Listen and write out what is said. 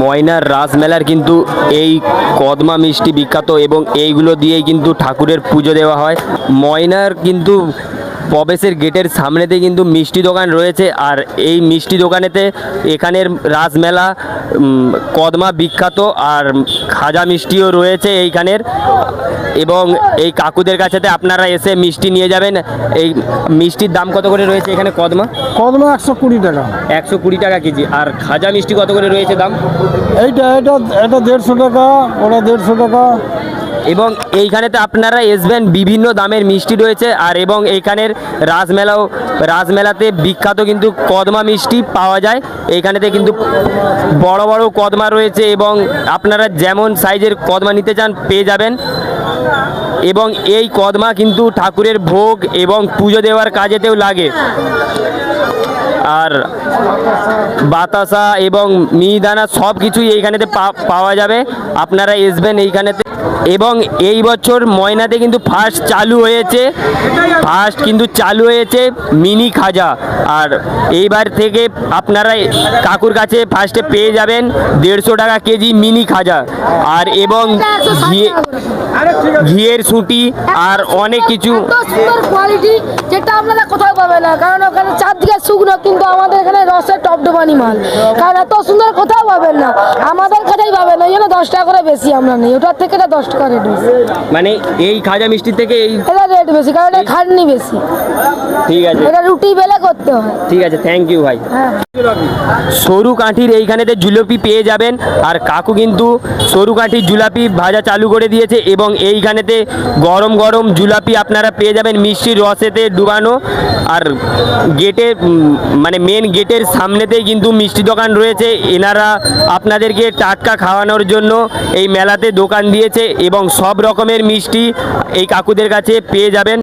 ময়নার রাসমেলার কিন্তু এই কদমা মিষ্টি বিখ্যাত এবং এইগুলো দিয়েই কিন্তু ঠাকুরের পুজো দেওয়া হয়। ময়নার কিন্তু প্রবেশের গেটের সামনেতে কিন্তু মিষ্টি দোকান রয়েছে আর এই মিষ্টি দোকানেতে এখানের রাসমেলা কদমা বিখ্যাত আর খাজা মিষ্টিও রয়েছে এইখানের। এবং এই কাকুদের কাছেতে আপনারা এসে মিষ্টি নিয়ে যাবেন। এই মিষ্টির দাম কত করে রয়েছে এখানে কদমা? কদমা একশো কুড়ি টাকা। একশো কুড়ি টাকা কেজি। আর খাজা মিষ্টি কত করে রয়েছে দাম? এইটা এটা এটা দেড়শো টাকা ওটা দেড়শো টাকা। এবং এইখানেতে আপনারা আসবেন বিভিন্ন দামের মিষ্টি রয়েছে আর এবং এইখানের রাসমেলাও রাসমেলাতে বিখ্যাত কিন্তু কদমা মিষ্টি পাওয়া যায়। এইখানেতে কিন্তু বড় বড় কদমা রয়েছে এবং আপনারা যেমন সাইজের কদমা নিতে চান পেয়ে যাবেন। এবং এই কদমা কিন্তু ঠাকুরের ভোগ এবং পুজো দেওয়ার কাজেতেও লাগে। আর বাতাসা এবং মিহিদানা সব কিছুই এইখানেতে পাওয়া যাবে। আপনারা আসবেন এইখানেতে। এবং এই বছর ময়নাতে কিন্তু ফার্স্ট চালু হয়েছে। ফার্স্ট কিন্তু চালু হয়েছে মিনি খাজা। আর এইবার থেকে আপনারা কাকুর কাছে ফার্স্টে পেয়ে যাবেন দেড়শো টাকা কেজি মিনি খাজা। আর এবং ঘিয়ের সুটি আর অনেক কিছু। সুন্দর কোয়ালিটি যেটা আপনারা কোথাও পাবেন না। কারণ ওখানে চারদিকে শুকনো কিন্তু আমাদের এখানে রসের টপ ডোবানি মাল কারণ এত সুন্দর কোথাও পাবেন না। আমাদের কাছেই পাবেন না। এই জন্য দশ টাকা করে বেশি আমরা নেই। ওটার থেকে দশ টাকা রেট মানে এই খাজা মিষ্টি থেকে এই রেট বেশি কারণ এটা খাটনি বেশি। ঠিক আছে। এটা রুটি বেলে করতে হয়। ঠিক আছে থ্যাংক ইউ ভাই। হ্যাঁ। সরু কাঠির এইখানেতে জুলপি পেয়ে যাবেন আর কাকু কিন্তু সরু কাঠির জুলাপি ভাজা চালু করে দিয়েছে এবং এইখানেতে গরম গরম জুলাপি আপনারা পেয়ে যাবেন মিষ্টির রসেতে ডুবানো। আর গেটে মানে মেন গেটের সামনেতেই কিন্তু মিষ্টি দোকান রয়েছে। এনারা আপনাদেরকে টাটকা খাওয়ানোর জন্য এই মেলাতে দোকান দিয়েছে এবং সব রকমের মিষ্টি এই কাকুদের কাছে পেয়ে যাবেন।